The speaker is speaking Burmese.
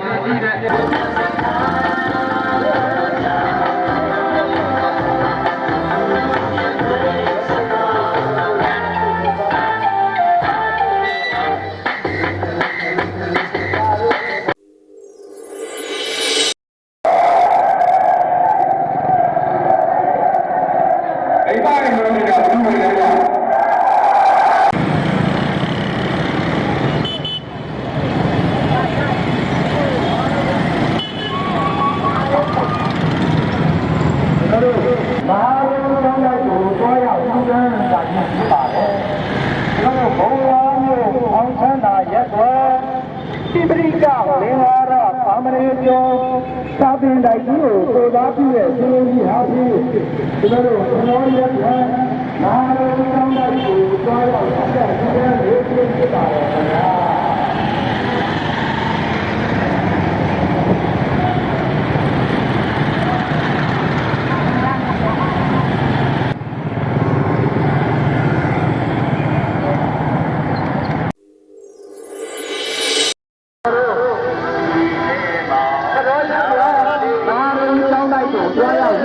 Thank you. ပရိကမင်္ဂလာရပါမရေကျော်သာပင်တိုက်ကြီးကိုကိုသားပြုရဲ့ရှင်ကြီးဟာပြီးကျွန်တော်တို့ဘုံရက်ွယ်မဟာရုံးဆောင်လိုက်ကိုတွားရောက်ဆက်တဲ့ဒီနေ့လေးဖြစ်ပါတယ်ခင်ဗျာ Playa